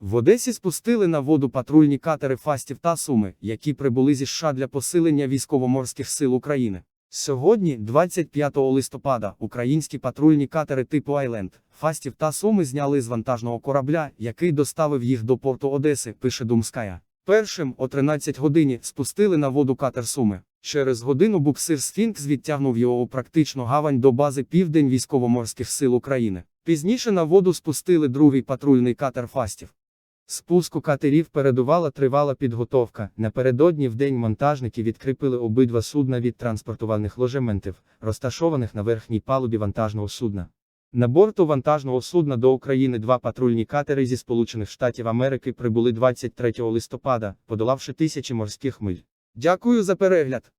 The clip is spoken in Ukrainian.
В Одесі спустили на воду патрульні катери Фастів та Суми, які прибули зі США для посилення військово-морських сил України. Сьогодні, 25 листопада, українські патрульні катери типу Айленд, Фастів та Суми зняли з вантажного корабля, який доставив їх до порту Одеси, пише Думская. Першим о 13 годині спустили на воду катер Суми. Через годину буксир Сфінкс відтягнув його у практичну гавань до бази Південь військово-морських сил України. Пізніше на воду спустили другий патрульний катер Фастів. Спуску катерів передувала тривала підготовка. Напередодні в день монтажники відкріпили обидва судна від транспортувальних ложементів, розташованих на верхній палубі вантажного судна. На борту вантажного судна до України два патрульні катери зі Сполучених Штатів Америки прибули 23 листопада, подолавши тисячі морських миль. Дякую за перегляд!